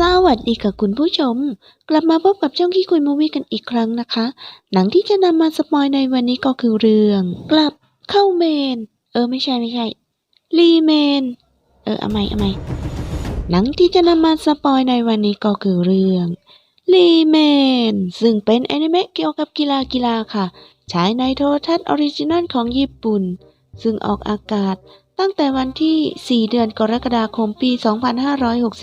สวัสดีค่ะคุณผู้ชม กลับมาพบกับช่องที่คุยมูวี่กันอีกครั้งนะคะ หนังที่จะนำมาสปอยในวันนี้ก็คือเรื่อง กลับเข้าเมน เออไม่ใช่ไม่ใช่รีเมน เออเอาใหม่เอาใหม่หนังที่จะนำมาสปอยในวันนี้ก็คือเรื่องรีเมน ซึ่งเป็นแอนิเมะเกี่ยวกับกีฬากีฬาค่ะ ฉายในโทรทัศน์ออริจินัลของญี่ปุ่น ซึ่งออกอากาศ ตั้งแต่วันที่ 4 เดือนกรกฎาคมปี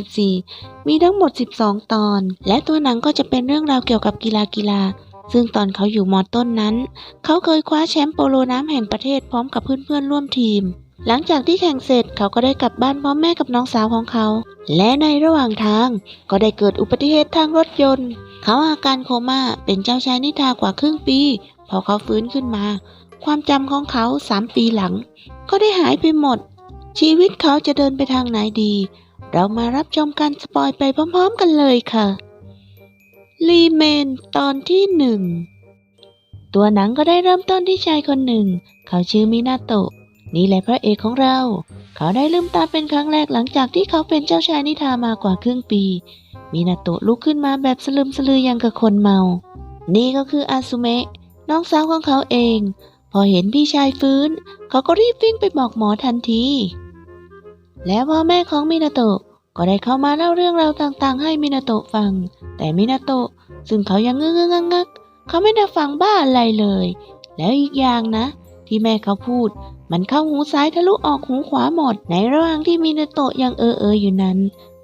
2564 มีทั้งหมด 12 ตอน และตัวหนังก็จะเป็นเรื่องราวเกี่ยวกับกีฬากีฬา ซึ่งตอนเขาอยู่มอต้นนั้น เขาเคยคว้าแชมป์โปโลน้ำแห่งประเทศพร้อมกับเพื่อนๆร่วมทีม หลังจากที่แข่งเสร็จเขาก็ได้กลับบ้านพร้อมแม่กับน้องสาวของเขา และในระหว่างทางก็ได้เกิดอุบัติเหตุทางรถยนต์ เขาอาการโคม่าเป็นเจ้าชายนิทรากว่าครึ่งปี พอเขาฟื้นขึ้นมา ความจำของเขาสามปีหลัง ก็ได้หายไปหมด ชีวิตเขาจะเดินไปทางไหนดี เรามารับชมการสปอยไปพร้อมๆกันเลยค่ะรีเมนตอนที่หนึ่งตัวหนังก็ได้เริ่มต้นที่ชายคนหนึ่ง เขาชื่อมินาโตะนี่แหละพระเอกของเรา เขาได้ลืมตาเป็นครั้งแรกหลังจากที่เขาเป็นเจ้าชายนิทามากว่าครึ่งปี มินาโตะลุกขึ้นมาแบบสลึมสลือยังกับคนเมา นี่ก็คืออาซุเมะน้องสาวของเขาเอง พอเห็นพี่ชายฟื้น เขาก็รีบวิ่งไปบอกหมอทันที แล้วพ่อแม่ของมินาโตะก็ได้เข้ามาเล่าเรื่องราวต่างๆ ให้มินาโตะฟัง แต่มินาโตะซึ่งเขายังงึงงักงักๆเขาไม่ได้ฟังบ้าอะไรเลย แล้วอีกอย่างนะ ที่แม่เขาพูด มันเข้าหูซ้ายทะลุออกหูขวาหมด ในระหว่างที่มินาโตะยังเออเอออยู่นั้น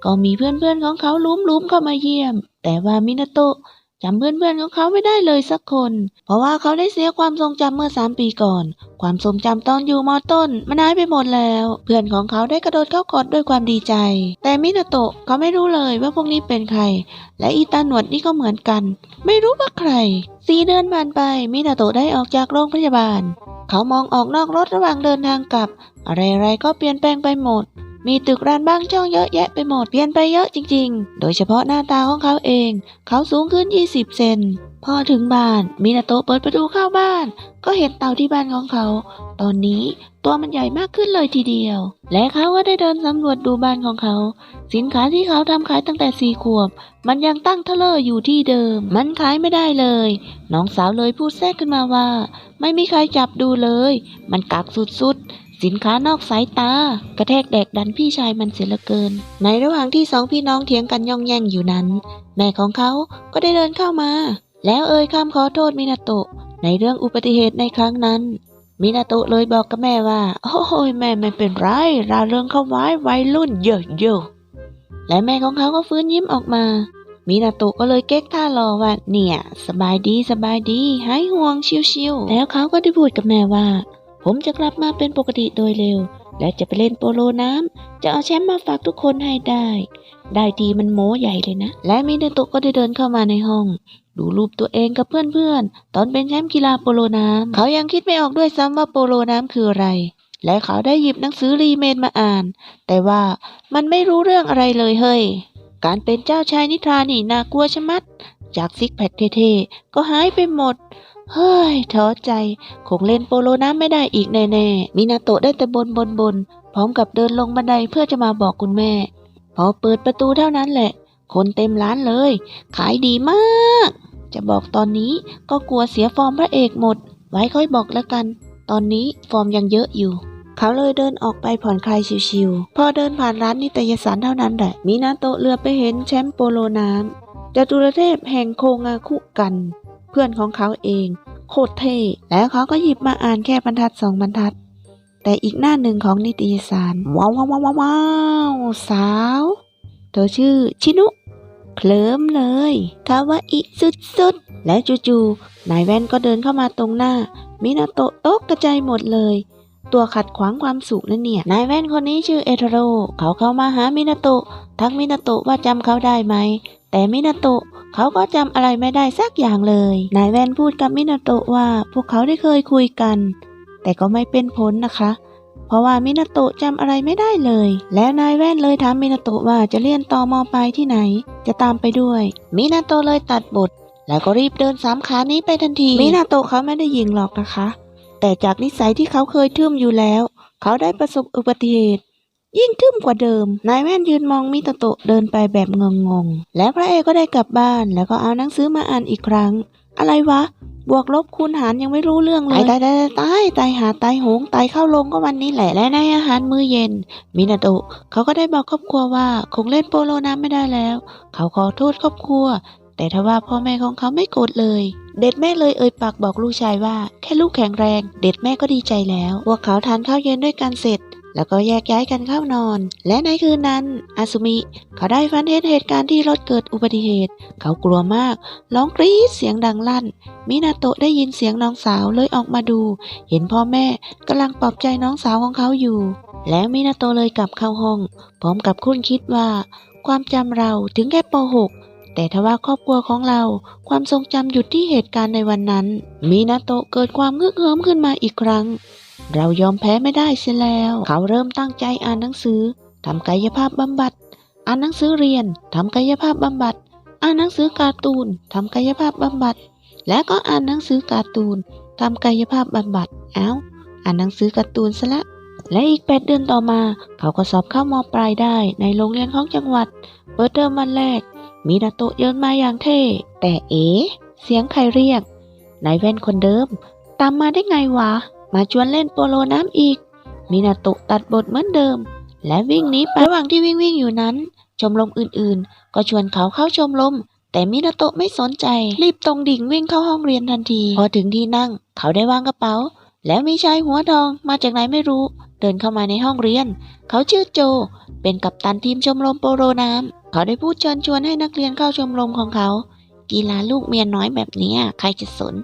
ก็มีเพื่อนๆของเขาลุ้มๆเข้ามาเยี่ยม แต่ว่ามินาโตะ จำเพื่อนๆของเขาไม่ได้เลยสักคน เพราะว่าเขาได้เสียความทรงจำเมื่อสามปีก่อน ความทรงจำตอนอยู่มอต้นมันหายไปหมดแล้ว เพื่อนของเขาได้กระโดดเข้ากอดด้วยความดีใจ แต่มินาโตะเขาไม่รู้เลยว่าพวกนี้เป็นใคร และอีตาหนวดนี่ก็เหมือนกัน ไม่รู้ว่าใครสี่เดือนผ่านไปมินาโตะได้ออกจากโรงพยาบาล เขามองออกนอกรถระหว่างเดินทางกลับ อะไรๆก็เปลี่ยนแปลงไปหมด มีตึกร้านบ้างช่องเยอะแยะไปหมดเปลี่ยนไปเยอะจริง ๆ โดยเฉพาะหน้าตาของเขาเอง เขาสูงขึ้น 20 เซน พอถึงบ้านมินาโตะเปิดประตูเข้าบ้าน ก็เห็นเต่าที่บ้านของเขา ตอนนี้ตัวมันใหญ่มากขึ้นเลยทีเดียว และเขาก็ได้เดินสำรวจดูบ้านของเขา สินค้าที่เขาทำขายตั้งแต่สี่ขวบ มันยังตั้งเทเลอร์อยู่ที่เดิม มันขายไม่ได้เลย น้องสาวเลยพูดแทรกขึ้นมาว่า ไม่มีใครจับดูเลย มันกักสุดๆ สินค้านอกสายตา กระแทกแดกดันพี่ชายมันเสียเหลือเกิน ในระหว่างที่สองพี่น้องเถียงกันย่องแย่งอยู่นั้น แม่ของเขาก็ได้เดินเข้ามา แล้วเอ่ยคำขอโทษมินาโตะในเรื่องอุบัติเหตุในครั้งนั้นมินาโตะเลยบอกกับแม่ว่า โอ้ยแม่ไม่เป็นไรราเริงเข้าไว้วัยรุ่นเยอะเยอะๆและแม่ของเขาก็ฟื้นยิ้มออกมามินาโตะก็เลยเก๊กท่ารอว่าเนี่ย สบายดีสบายดีหายห่วงชิวๆแล้วเขาก็ได้พูดกับแม่ว่า ผมจะกลับมาเป็นปกติโดยเร็ว และจะไปเล่นโปโลน้ำ จะเอาแชมป์มาฝากทุกคนให้ได้ ได้ทีมันโม้ใหญ่เลยนะ และมินาโตะก็ได้เดินเข้ามาในห้อง ดูรูปตัวเองกับเพื่อนๆ ตอนเป็นแชมป์กีฬาโปโลน้ำ เขายังคิดไม่ออกด้วยซ้ำว่าโปโลน้ำคืออะไร และเขาได้หยิบหนังสือรีเมนมาอ่าน แต่ว่ามันไม่รู้เรื่องอะไรเลยเฮ้ย การเป็นเจ้าชายนิทรานี่น่ากลัวชะมัด จากซิกแพคเท่ๆ ก็หายไปหมด เฮ้ยท้อใจ คงเล่นโปโลน้ำไม่ได้อีกแน่ๆ มินาโตะได้แต่บนบนบนพร้อมกับเดินลงบันไดเพื่อจะมาบอกคุณแม่ พอเปิดประตูเท่านั้นแหละ คนเต็มร้านเลย ขายดีมาก จะบอกตอนนี้ก็กลัวเสียฟอร์มพระเอกหมด ไว้ค่อยบอกแล้วกัน ตอนนี้ฟอร์มยังเยอะอยู่ เขาเลยเดินออกไปผ่อนคลายชิวๆ พอเดินผ่านร้านนิตยสารเท่านั้นแหละ มินาโตะเลือไปเห็นแชมป์โปโลน้ำจตุรเทพแห่งโคงาคุกัน พื่อนของเขาเอง โคตรเท่แล้วเขาก็หยิบมาอ่านแค่บรรทัดสองบรรทัด แต่อีกหน้าหนึ่งของนิตยสารว้าวว้าวว้าววาวสาว เธอชื่อชินุ เคลิ้มเลยคาวาอิสุดๆ และจู่ๆนายแว่นก็เดินเข้ามาตรงหน้า มินาโตะตกกระจายหมดเลย ตัวขัดขวางความสุขนั่นเนี่ย นายแว่นคนนี้ชื่อเอทโร่เขาเข้ามาหามินาโตะทักมินาโตะว่าจำเขาได้ไหม แต่มินาโตะ เขาก็จำอะไรไม่ได้สักอย่างเลย นายแว่นพูดกับมินาโตะว่าพวกเขาได้เคยคุยกัน แต่ก็ไม่เป็นผลนะคะ เพราะว่ามินาโตะจำอะไรไม่ได้เลย แล้วนายแว่นเลยถามมินาโตะว่าจะเรียนต่อมอปที่ไหน จะตามไปด้วย มินาโตะเลยตัดบท แล้วก็รีบเดินสามขานี้ไปทันที มินาโตะเขาไม่ได้ยิงหรอกนะคะ แต่จากนิสัยที่เขาเคยทึ่มอยู่แล้ว เขาได้ประสบอุบัติเหตุ ยิ่งทึมกว่าเดิม นายแว่นยืนมองมิตโตะเดินไปแบบงงๆ และพระเอกก็ได้กลับบ้านแล้วก็เอาหนังสือมาอ่านอีกครั้ง อะไรวะ บวกลบคูณหารยังไม่รู้เรื่องเลยตายตายตายตายหาตายหงตายเข้าลงก็วันนี้แหละและในอาหารมื้อเย็น มินาโตะเขาก็ได้บอกครอบครัวว่าคงเล่นโปโลน้ำไม่ได้แล้ว เขาขอโทษครอบครัว แต่ทว่าพ่อแม่ของเขาไม่โกรธเลยเด็ดแม่เลยเอ่ยปากบอกลูกชายว่า แค่ลูกแข็งแรง เด็ดแม่ก็ดีใจแล้ว พวกเขาทานข้าวเย็นด้วยกันเสร็จ แล้วก็แยกย้ายกันเข้านอน และในคืนนั้นอาซุมิเขาได้ฝันเห็นเหตุการณ์ที่รถเกิดอุบัติเหตุ เขากลัวมากร้องกรี๊ดเสียงดังลั่น มินาโตะได้ยินเสียงน้องสาวเลยออกมาดู เห็นพ่อแม่กำลังปลอบใจน้องสาวของเขาอยู่ แล้วมินาโตะเลยกลับเข้าห้อง พร้อมกับคุ้นคิดว่า ความจำเราถึงแค่ป .6 แต่ทว่าครอบครัวของเราความทรงจำหยุดที่เหตุการณ์ในวันนั้น มินาโตะเกิดความงึกเหิมขึ้นมาอีกครั้ง เรายอมแพ้ไม่ได้เสียแล้ว เขาเริ่มตั้งใจอ่านหนังสือทำกายภาพบำบัด อ่านหนังสือเรียนทำกายภาพบำบัด อ่านหนังสือการ์ตูนทำกายภาพบำบัด และก็อ่านหนังสือการ์ตูนทำกายภาพบำบัด เอ้า อ่านหนังสือการ์ตูนซะละ และอีกแปดเดือนต่อมา เขาก็สอบเข้ามปลายได้ในโรงเรียนของจังหวัด เปิดเทอมวันแรก มีนาโตะเดินมาอย่างเท่ แต่เอ๋ เสียงใครเรียก นายแว่นคนเดิม ตามมาได้ไงวะ มาชวนเล่นโปโลน้ำอีก มินาโตะตัดบทเหมือนเดิม และวิ่งหนีไประหว่างที่วิ่งวิ่งอยู่นั้น ชมรมอื่นๆ ก็ชวนเขาเข้าชมรมแต่มินาโตะไม่สนใจ รีบตรงดิ่งวิ่งเข้าห้องเรียนทันที พอถึงที่นั่ง เขาได้วางกระเป๋า แล้วมีชายหัวทองมาจากไหนไม่รู้ เดินเข้ามาในห้องเรียน เขาชื่อโจ เป็นกัปตันทีมชมรมโปโลน้ำเขาได้พูดเชิญชวนให้นักเรียนเข้าชมรมของเขา กีฬาลูกเมียน้อยแบบนี้ใครจะสน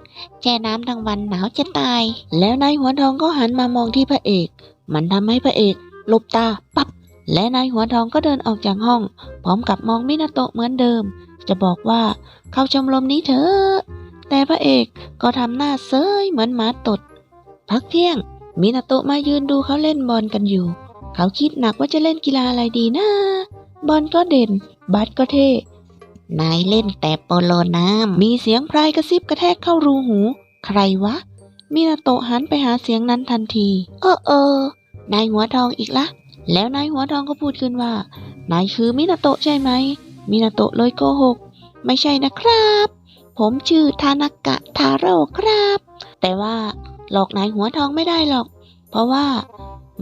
แช่น้ำทั้งวันหนาวจะตาย แล้วนายหัวทองก็หันมามองที่พระเอก มันทำให้พระเอกหลบตาปับและนายหัวทองก็เดินออกจากห้อง พร้อมกับมองมินาโตะเหมือนเดิม จะบอกว่าเข้าชมรมนี้เถอะแต่พระเอกก็ทำหน้าเซยเหมือนหมาตด พักเที่ยง มินาโตะมายืนดูเขาเล่นบอลกันอยู่ เขาคิดหนักว่าจะเล่นกีฬาอะไรดีนะบอลก็เด่นบัตก็เท่ นายเล่นแต่โปโลน้ำมีเสียงพรายกระซิบกระแทกเข้ารูหู ใครวะ มินาโตะหันไปหาเสียงนั้นทันที เออเออนายหัวทองอีกละ แล้วนายหัวทองก็พูดขึ้นว่า นายคือมินาโตะใช่ไหม มินาโตะเลยโกหก ไม่ใช่นะครับ ผมชื่อทานากะทาโร่ครับ แต่ว่าหลอกนายหัวทองไม่ได้หรอก เพราะว่า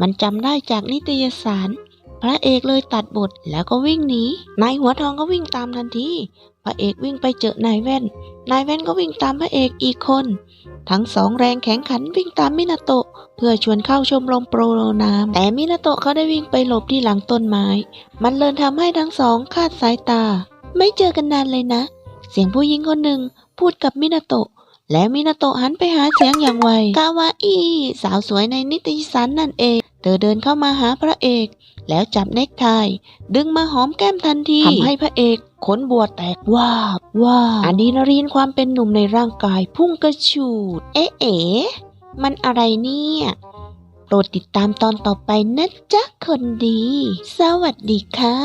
มันจำได้จากนิตยสาร พระเอกเลยตัดบทแล้วก็วิ่งหนี นายหัวทองก็วิ่งตามทันที พระเอกวิ่งไปเจอนายแว่น นายแว่นก็วิ่งตามพระเอกอีกคน ทั้งสองแรงแข็งขันวิ่งตามมินาโตะเพื่อชวนเข้าชมรมโปรโลน้ำแต่มินาโตะเขาได้วิ่งไปหลบที่หลังต้นไม้ มันเลยทำให้ทั้งสองคาดสายตา ไม่เจอกันนานเลยนะ เสียงผู้หญิงคนหนึ่งพูดกับมินาโตะและมินาโตะหันไปหาเสียงอย่างไว กาวาอีสาวสวยในนิตยสารนั่นเอง เธอเดินเข้ามาหาพระเอก แล้วจับเน็กไทดึงมาหอมแก้มทันทีทำให้พระเอกขนบัวแตกว่าบว่าอะดรีนาลีนความเป็นหนุ่มในร่างกายพุ่งกระฉูด เอ๊ะเอ๋มันอะไรเนี่ย โปรดติดตามตอนต่อไปนะจ๊ะคนดี สวัสดีค่ะ